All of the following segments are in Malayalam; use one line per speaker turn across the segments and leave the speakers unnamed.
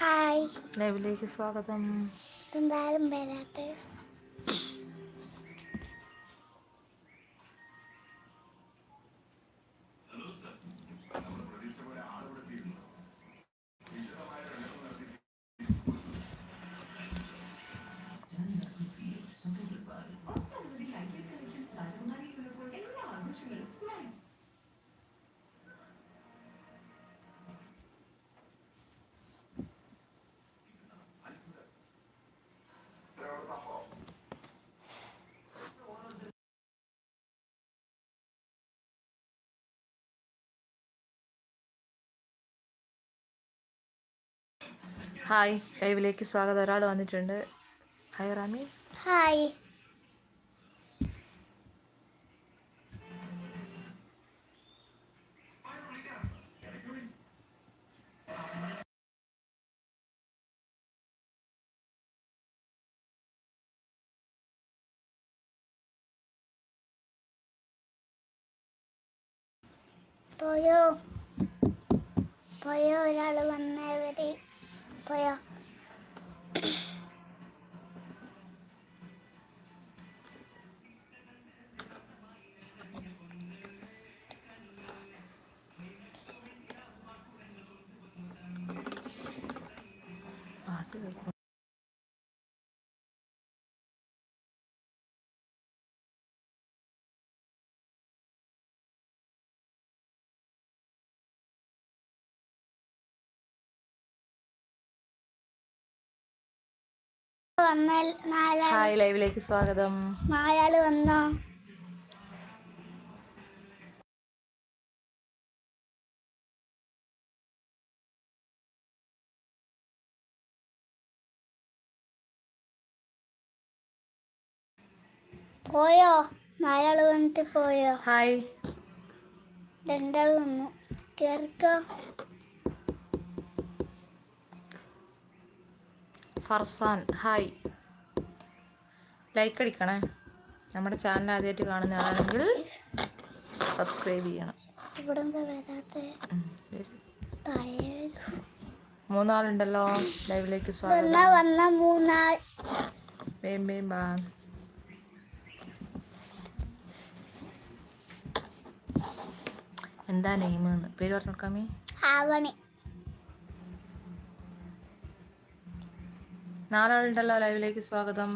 ഹായ്.
ലൈവിലേക്ക് സ്വാഗതം.
എന്തായാലും വരാത്ത.
ഹായ് ലൈവിലേക്ക് സ്വാഗതം. ഒരാൾ വന്നിട്ടുണ്ട്. Hi Rami.
ഹായ്. പോയോ? പോയോ? ഒരാൾ വന്നവര് പോയോ
പാട്ട്
വന്നാൽ
ഹായ് ലൈവിലേക്ക് സ്വാഗതം.
നാലാൾ വന്നോ? പോയോ? നാലാൾ വന്നിട്ട് പോയോ?
ഹായ്.
രണ്ടാൾ വന്നു. കേറിക്കോ?
ഫർസാൻ ഹായ്. ലൈക്ക് അടിക്കണേ. നമ്മുടെ ചാനൽ ആദ്യമായിട്ട് കാണുന്ന ആളാണെങ്കിൽ സബ്സ്ക്രൈബ് ചെയ്യണം. മൂന്നാളുണ്ടല്ലോ. ലൈവിലേക്ക് സ്വാഗതം.
മൂന്നാൾ.
വേം വേം ബാ എന്താ നെയിം പേര് പേര് നോക്കാമേ
ആവണി.
നാലാളുണ്ടല്ലോ ലൈവിലേക്ക് സ്വാഗതം.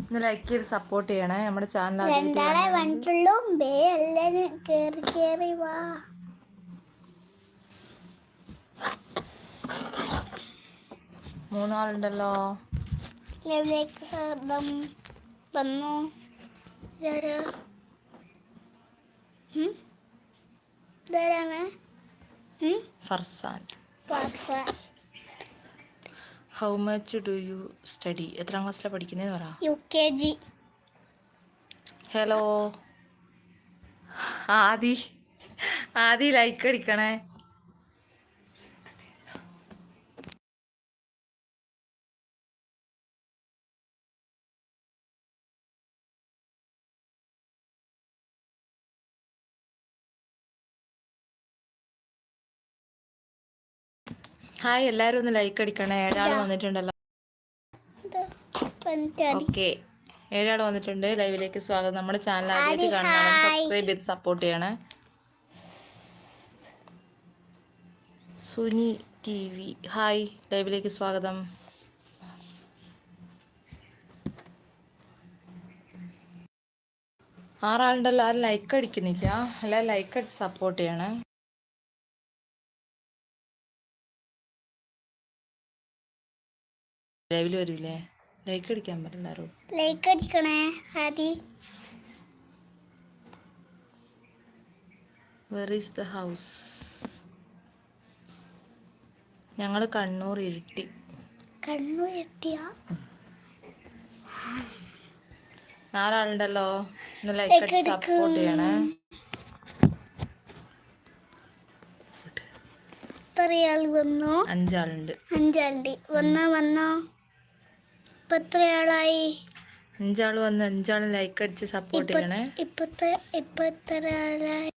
ഒന്ന് ലൈക്ക് ചെയ്ത് സപ്പോർട്ട് ചെയ്യണേ. നമ്മുടെ ചാനൽ
രണ്ടാളെ വന്നിട്ടുള്ളൂ ബേ എല്ലാരും കേറി കേറി വാ.
മൂന്നാളുണ്ടല്ലോ.
ലൈവിലേക്ക് സ്വാഗതം. വന്നു. ഇതാരാ? ഇതാരാണ്?
Farsan.
Fasa.
How much do you study എത്രാം ക്ലാസ്സിലാണ് പഠിക്കുന്നതെന്ന് പറ
U K G
hello Aadi. Aadi like അടിക്കണേ. Hi എല്ലാവരും ഒന്ന് ലൈക്ക് അടിക്കണേ. ഏഴാൾ വന്നിട്ടുണ്ടല്ലോ. ഓക്കെ ഏഴാൾ വന്നിട്ടുണ്ട്. ലൈവിലേക്ക് സ്വാഗതം. നമ്മുടെ ചാനൽ ആദ്യമായിട്ട്
ആദി,
കാണുകയാണെങ്കിൽ സബ്സ്ക്രൈബ് ചെയ്ത് സപ്പോർട്ട് ചെയ്യണേ. സുനി ടി വി ഹായ് ലൈവിലേക്ക് സ്വാഗതം. ആറാളുണ്ടല്ലോ. ആരും ലൈക്ക് അടിക്കുന്നില്ല. എല്ലാവരും ലൈക്ക് അടിച്ച് സപ്പോർട്ട് ചെയ്യണേ. ലൈവിൽ വരൂലേ? ലൈക്ക് അടിക്കാൻ പറ്റണ്ടോ
like അടിക്കണേ Aadi.
Where is the house ഞങ്ങൾ കണ്ണൂർ ഇരുട്ടി.
കണ്ണൂർ ഇരുട്ടിയാ?
നാലാളുണ്ടല്ലോ. ഒന്ന് ലൈക്ക് അടിച്ച് സപ്പോർട്ട് ചെയ്യണേ.
എത്രയാൾ വന്നു?
അഞ്ചാളുണ്ട്.
അഞ്ചാളുണ്ട്. വന്നോ വന്നോ? ഇപ്പൊ എത്രയാളായി
അഞ്ചാൾ വന്ന് അഞ്ചാൾ ലൈക്ക് അടിച്ച് സപ്പോർട്ട് ചെയ്യണേ.
ഇപ്പത്തെ ഇപ്പൊ എത്രയാളായി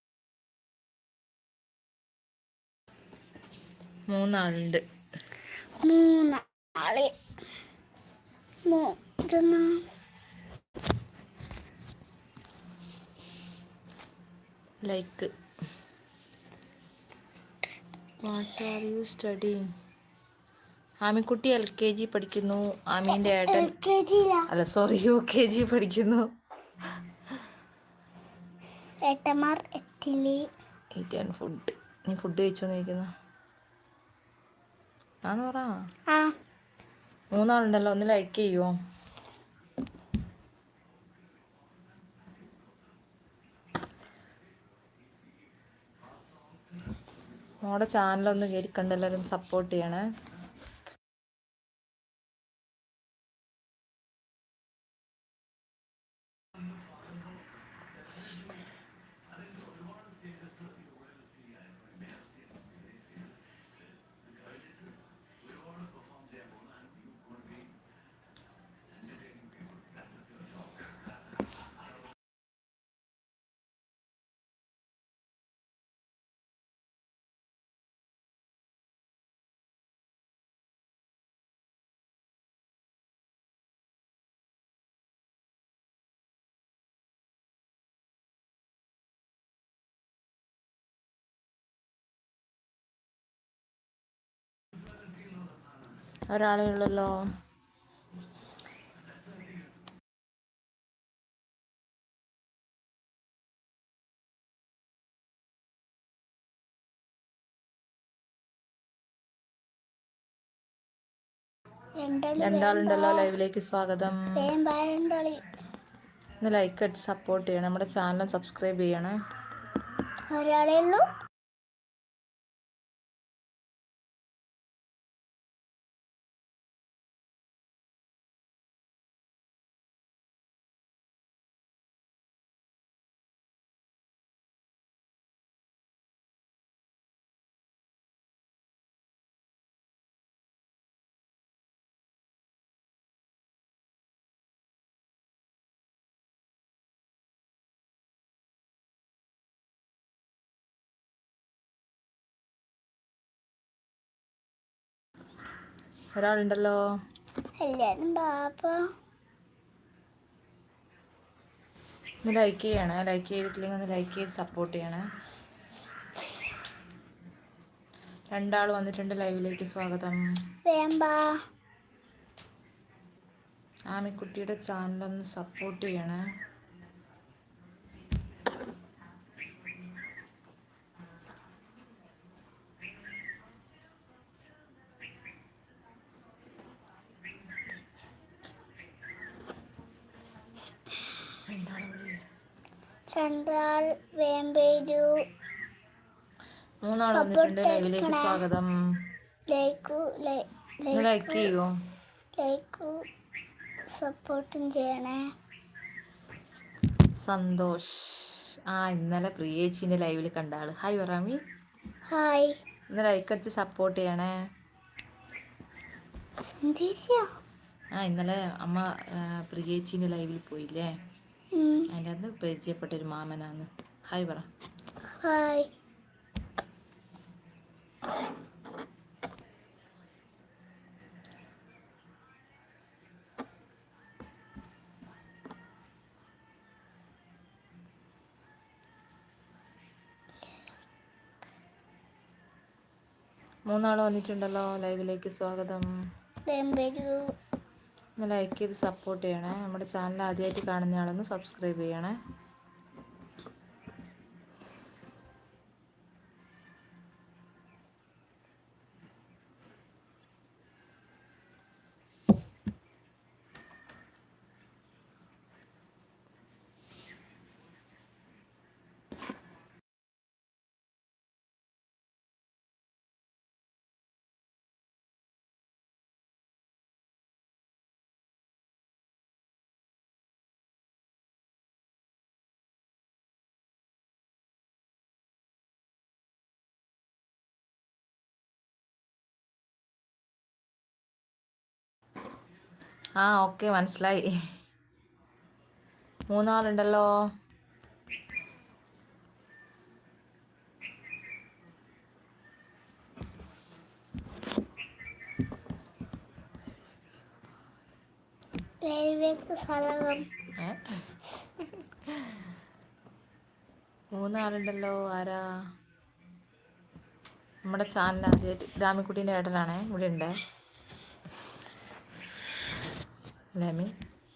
മൂന്നാളുണ്ട്.
മൂന്നാൾ. മൂന്ന്
like. What are you study Aamikutty L K G പഠിക്കുന്നു. ആമീന്റെ ഏട്ടൻ അല്ല സോറി യു കെ ജി പഠിക്കുന്നു.
ഏട്ടന്മാർ എട്ടിൽ
ഈറ്റ് ഫുഡ് നീ ഫുഡ് കഴിച്ചോന്ന് ചോദിക്കുന്നു. ആന്ന് പറ. മൂന്നാളുണ്ടല്ലോ ഒന്ന് ലൈക്ക് ചെയ്യുമോ നമ്മുടെ ചാനലൊന്ന് കയറി കണ്ട് എല്ലാവരും സപ്പോർട്ട് ചെയ്യണേ. ഒരാളേ ഉള്ളല്ലോ രണ്ടാളുണ്ടല്ലോ ലൈവിലേക്ക് സ്വാഗതം. ഒന്ന് ലൈക്ക് അടിച്ച് സപ്പോർട്ട് ചെയ്യണം. നമ്മുടെ ചാനൽ സബ്സ്ക്രൈബ് ചെയ്യണേ.
ഒരാളേ ഉള്ളൂ.
ഒരാളുണ്ടല്ലോ.
എല്ലാരും ബാപ്പ.
ഒന്ന് ലൈക്ക് ചെയ്യണേ. ലൈക്ക് ചെയ്തിട്ടില്ലെങ്കിൽ ഒന്ന് ലൈക്ക് ചെയ്ത് സപ്പോർട്ട് ചെയ്യണേ. രണ്ടാൾ വന്നിട്ടുണ്ട് ലൈവിലേക്ക് സ്വാഗതം. ആമിക്കുട്ടിയുടെ ചാനലൊന്ന് സപ്പോർട്ട് ചെയ്യണേ.
രണ്ടാൾ വേമ്പേരു.
മൂന്നാൾ വന്നിട്ടുണ്ട്. ലൈവിലേക്ക് സ്വാഗതം.
ലൈക്ക്
ഒന്ന് ലൈക്ക്
സപ്പോർട്ടും ചെയ്യണേ.
സന്തോഷ്. ആ ഇന്നലെ പ്രിയേച്ചിന്റെ ലൈവിൽ കണ്ട ആൾ. ഹായ് വറാമി.
ഹായ്.
ഇന്ന് ലൈക്ക് അടിച്ച് സപ്പോർട്ട് ചെയ്യണേ. ആ ഇന്നലെ അമ്മ പ്രിയേച്ചിന്റെ പ്രിയേച്ചിന്റെ ലൈവിൽ പോയില്ലേ? അതിന്റെ അന്ന് പരിചയപ്പെട്ട ഒരു മാമനാന്ന് ഹായ് പറ.
ഹായ്
മൂന്നാൾ വന്നിട്ടുണ്ടല്ലോ ലൈവിലേക്ക് സ്വാഗതം. ഒന്ന് ലൈക്ക് ചെയ്ത് സപ്പോർട്ട് ചെയ്യണേ. നമ്മുടെ ചാനൽ ആദ്യമായിട്ട് കാണുന്നയാളൊന്ന് സബ്സ്ക്രൈബ് ചെയ്യണേ. ആ ഓക്കെ മനസ്സിലായി. മൂന്നാളുണ്ടല്ലോ. മൂന്നാളുണ്ടല്ലോ ആരാ? നമ്മുടെ ചാനൽ രാമിക്കുട്ടീന്റെ ഏട്ടനാണേ ഇവിടെ ഉണ്ടേ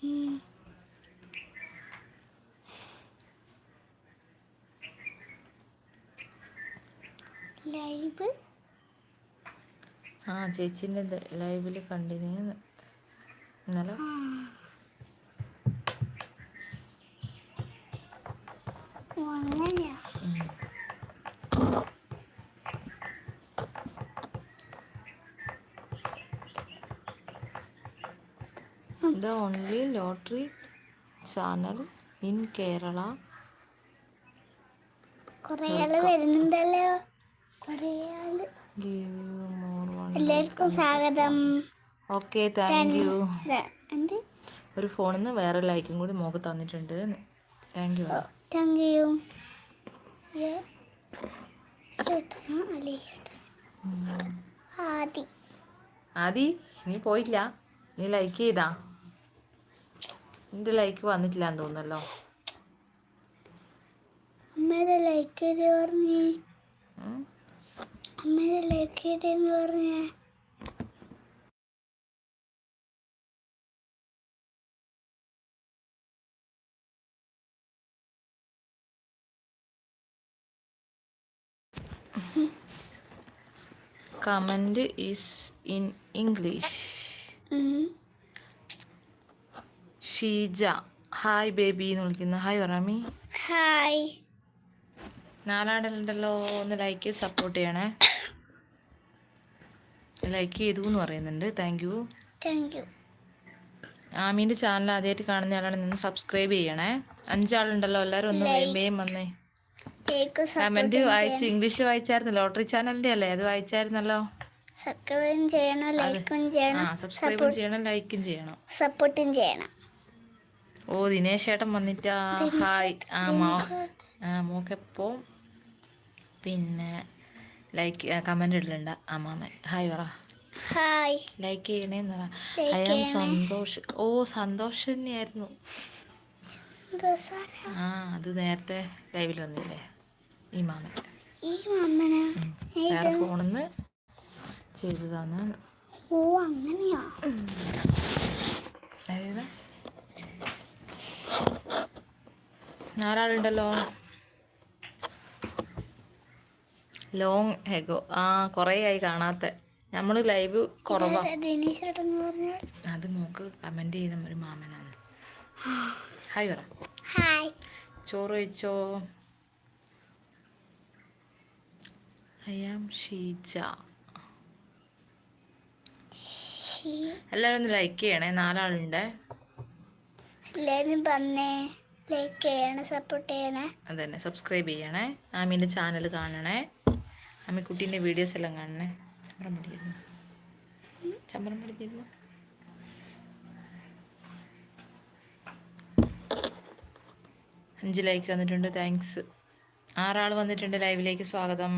ഉം. ലൈവ്
ആ ചേച്ചീന്റെ ലൈവിൽ കണ്ടിന് ഇന്നലെ.
അങ്ങനെയാ.
Only lottery channel in Kerala
വരുന്നുണ്ടല്ലോ. കൊറേ ആൾ.
ഗീവ് മോർ വൺ
എല്ലാവർക്കും സ്വാഗതം.
ഓക്കെ താങ്ക് യു
ദാ,
ഒരു ഫോണിൽ നിന്ന് വേറെ ലൈക്കും കൂടി മോക്ക് തന്നിട്ടുണ്ട്. Thank you
thank you Aadi.
Aadi നീ പോയില്ല. നീ ലൈക്ക് ചെയ്താ. നിന്റെ ലൈക്ക് വന്നിട്ടില്ല എന്ന് തോന്നുന്നല്ലോ.
അമ്മയുടെ ലൈക്ക് ചെയ്ത് പറഞ്ഞേ? അമ്മയുടെ ലൈക്ക് ചെയ്തെന്ന് പറഞ്ഞേ?
Comment is in English. Sheeja. Hi baby എന്ന് വിളിക്കുന്നു. ഹായ് ഒറാമി.
ഹായ്.
നാലാടലുണ്ടല്ലോ. ഒന്ന് ലൈക്ക് ചെയ്ത് സപ്പോർട്ട് ചെയ്യണേ. ലൈക്ക് ചെയ്തു എന്ന് പറയുന്നുണ്ട്. താങ്ക് യു
താങ്ക് യു
ആമീന്റെ ചാനൽ ആദ്യമായിട്ട് കാണുന്ന ആളാണ്. നിന്ന് സബ്സ്ക്രൈബ് ചെയ്യണേ. അഞ്ചാളുണ്ടല്ലോ. എല്ലാവരും ഒന്ന് വേഗം വന്നേ. കമന്റ് വായിച്ചു ഇംഗ്ലീഷിൽ വായിച്ചായിരുന്നു ലോട്ടറി ചാനലിന്റെ അല്ലേ? അത് വായിച്ചായിരുന്നല്ലോ.
സബ്സ്ക്രൈബും ചെയ്യണം ലൈക്കും ചെയ്യണം.
സബ്സ്ക്രൈബും ചെയ്യണം ലൈക്കും ചെയ്യണം.
സപ്പോർട്ടും ചെയ്യണം.
ഓ ദിനേശ് ഏട്ടൻ വന്നിട്ടാ ഹായ്. ആ മോ ആ മോക്കെപ്പോൾ പിന്നെ ലൈക്ക് കമന്റ് ഇടലുണ്ട് അമ്മാമൻ. ഹായ് പറ.
ഹായ്.
ലൈക്ക് ചെയ്യണേന്ന് പറ. അയാൾ സന്തോഷ്. ഓ സന്തോഷ് തന്നെയായിരുന്നു. ആ അത് നേരത്തെ ലൈവിൽ വന്നില്ലേ? ഈ മാമൻ. വേറെ ഫോണിൽ നിന്ന് ചെയ്തതാണ്.
ഓ അങ്ങനെയാ.
അതായത് നാലാളുണ്ടല്ലോ ലോങ് ഹെഗോ. ആ കുറേ ആയി കാണാത്ത. നമ്മൾ ലൈവ് കുറവാ. അത് നോക്ക് കമന്റ് ചെയ്ത ഒരു മാമനാണ്. ഹായ് പറ.
ഹായ്
ചോറ് കഴിച്ചോ? I am Sheeja. എല്ലാവരും ഒന്ന് ലൈക്ക് ചെയ്യണേ. നാലാളുണ്ട്.
എല്ലാവരും വന്നേ. ലൈക്ക് ചെയ്യണേ സപ്പോർട്ട് ചെയ്യണേ.
അതന്നെ സബ്സ്ക്രൈബ് ചെയ്യണേ. ആമീന്റെ ചാനൽ കാണണേ. ആമിക്കുട്ടീന്റെ വീഡിയോസ് എല്ലാം കാണണേ. ചമ്പരം പഠിക്കുന്നു ചമ്പരം പഠിക്കുന്നു അഞ്ച് ലൈക്ക് വന്നിട്ടുണ്ട് താങ്ക്സ് ആറാൾ വന്നിട്ടുണ്ട് ലൈവിലേക്ക് സ്വാഗതം.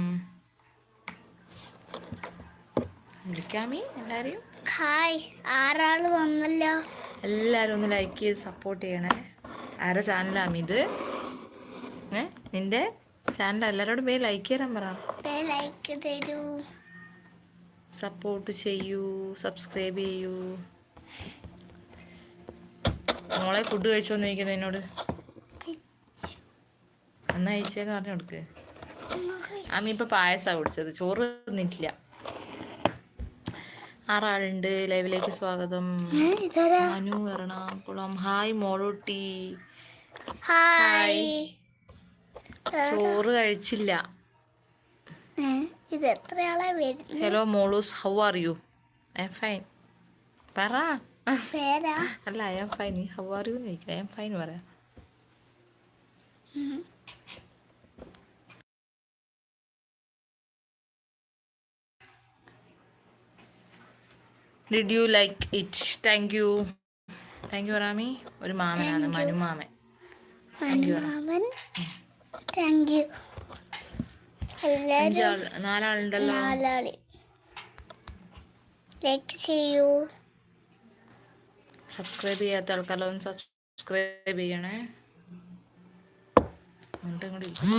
വിളിക്കാമീ എല്ലാവരെയും
ഹായ് ആറാൾ വന്നല്ലോ.
എല്ലാവരും ഒന്ന് ലൈക്ക് ചെയ്ത് സപ്പോർട്ട് ചെയ്യണേ. ആരുടെ ചാനലാണ് ഇത് ഏ? നിന്റെ ചാനൽ എല്ലാവരോടും പേര് ലൈക്ക് ചെയ്യാൻ പറ.
ലൈക്ക് തരൂ.
സപ്പോർട്ട് ചെയ്യൂ സബ്സ്ക്രൈബ് ചെയ്യൂ. മോളെ ഫുഡ് കഴിച്ചോന്ന് ചോദിക്കുന്നത് എന്നോട്. അന്ന് കഴിച്ചേന്ന് പറഞ്ഞു കൊടുക്ക്. അമ്മ ഇപ്പൊ പായസാ കുടിച്ചത് ചോറ് തിന്നിട്ടില്ല. ആറാളുണ്ട് ലൈവിലേക്ക് സ്വാഗതം. മനു എറണാകുളം. ഹായ് മോളൂട്ടി.
ഹായ്.
ചോറ് കഴിച്ചില്ല.
ഇത് എത്രയാളെ വരുന്നത്
hello മോളൂസ്. How are you I'm fine പറ. അല്ല I'm fine how are you എന്ന് ചോദിക്കാം. ഐ എം ഫൈൻ പറയാം did you like it thank you thank you Rami ഒരു മാമനാണ് മനു മാമൻ
മനുമാമൻ താങ്ക് യു എല്ലാവരും
നാലാളുണ്ടല്ലോ.
നാലാളി. ലൈക്ക് ചെയ്യൂ.
സബ്സ്ക്രൈബ് ചെയ്യാത്ത ആൾക്കാരെല്ലാം സബ്സ്ക്രൈബ് ചെയ്യണേ. ഇങ്ങോട്ട് ഇരിക്കണം.